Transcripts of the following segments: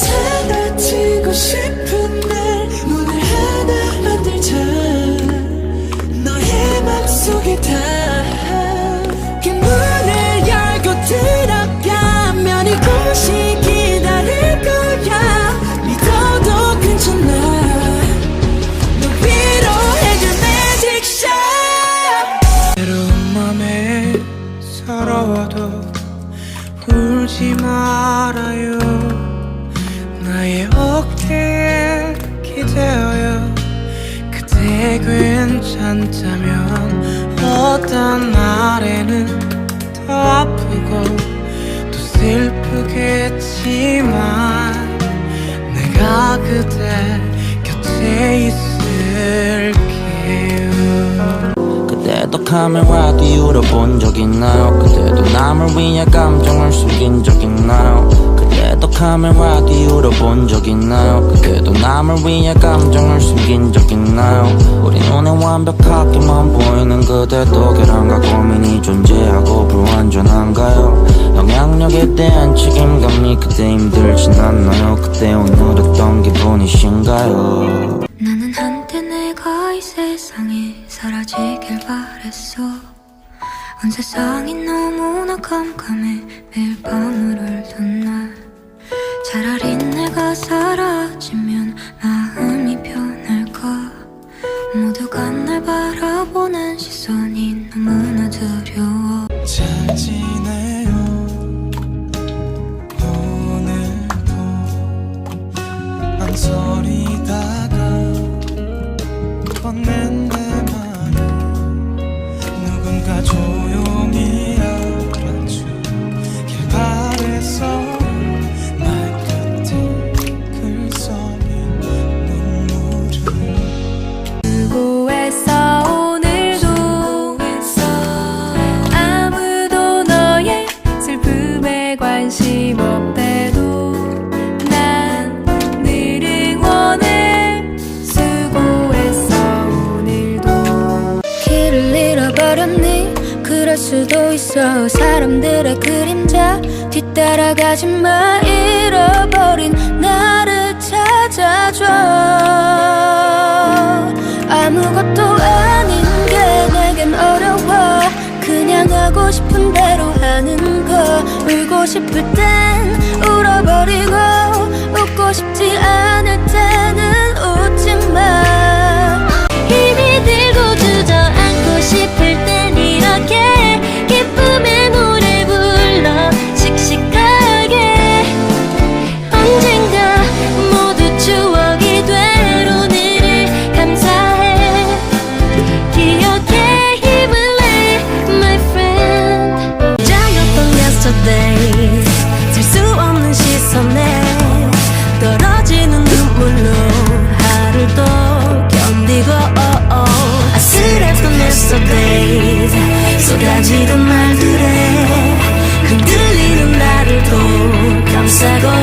찾아치고 싶은 날 문을 하나 만들자. 너의 맘속에 다 그 문을 열고 들어가면 이곳이 기다릴 거야. 믿어도 괜찮아. 너 위로해 줄 매직 샷 외로운 맘에 서러워도 울지 말아요. 기대어요. 그대 괜찮다면 어떤 날에는 더 아프고 또 슬프겠지만 내가 그대 곁에 있을게요 그때도 카메라 뒤로 본적 있나요? 그때도 남을 위해 감정을 숨긴 적 있나요? 그때도 카메라 뒤로 본적 있나요? 그때도 남을 위해 감정을 숨긴 적 있나요? 우리 눈에 완벽하게만 보이는 그대 도 결함과 고민이 존재하고 불완전한가요? 영향력에 대한 책임감이 그때 힘들진 않나요? 그때 오늘었던 기분이신가요? 바랬어. 온 세상이 너무나 깜깜해. 매일 밤을 울던 날. 차라리 내가 사라지면 마음이 편할까? 모두가 날 바라보는 시선이 너무나 두려워. 잘 지내요. 오늘도 망설이다가 꺼낸 버렸니? 그럴 수도 있어. 사람들의 그림자 뒤따라가지 마. 잃어버린 나를 찾아줘. 아무것도 아닌 게 내겐 어려워. 그냥 하고 싶은 대로 하는 거. 울고 싶을 땐 울어버리고 웃고 싶지 않을 때는 웃지 마 또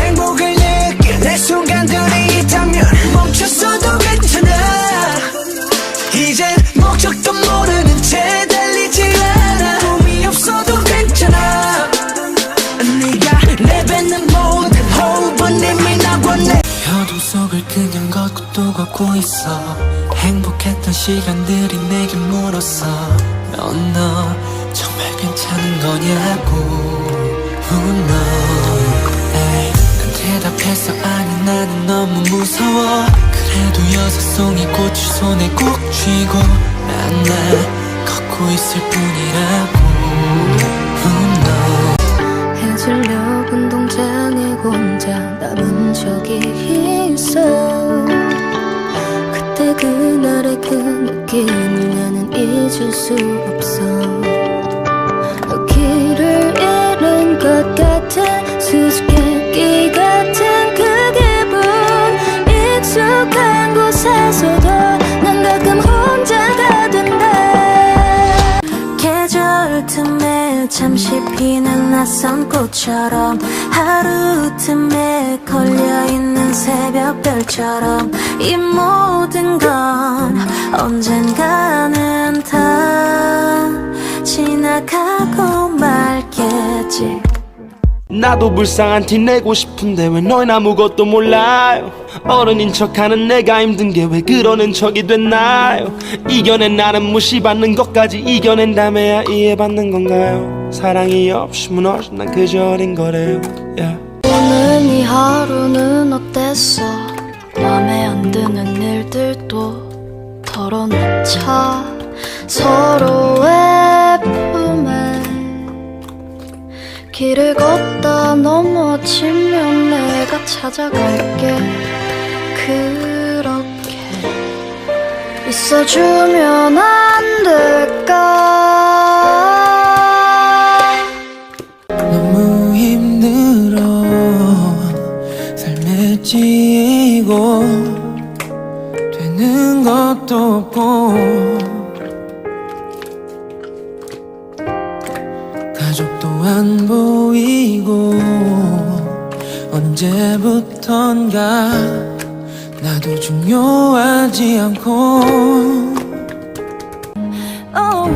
행복을 느껴낼 순간들이 있다면 멈췄어도 괜찮아. 이젠 목적도 모르는 채 달리지 않아. 꿈이 없어도 괜찮아. 네가 내뱉는 모든 호흡은 이미 나왔네 어둠 속을 그냥 걷고 또 걷고 있어. 행복했던 시간들이 내게 물었어. 넌너 정말 괜찮은 거냐고. 에이, 난 대답해서 아니 나는 너무 무서워. 그래도 여섯 송이 꽃을 손에 꼭 쥐고 난나 걷고 있을 뿐이라고. Knows 해질녘 운동장에 혼자 남은 적이 있어. 그때 그날의 그 느낌을 나는 잊을 수 없어. 길을 잃은 것 같은 익숙한 곳에서도 난 가끔 혼자가 된다. 계절 틈에 잠시 피는 낯선 꽃처럼 하루 틈에 걸려있는 새벽별처럼 이모 나도 불쌍한 티 내고 싶은데 왜 너흰 아무것도 몰라요? 어른인 척하는 내가 힘든 게 왜 그러는 척이 됐나요? 이겨낸 나는 무시받는 것까지 이겨낸다며야 이해받는 건가요? 사랑이 없이 무너진 난 그저 어린 거래요? Yeah. 오늘 이 하루는 어땠어? 맘에 안 드는 일들도 털어놓자. 서로의 길을 걷다 넘어지면 내가 찾아갈게. 그렇게 있어주면 안 될까 가족도 안 보이고 언제부턴가 나도 중요하지 않고 Oh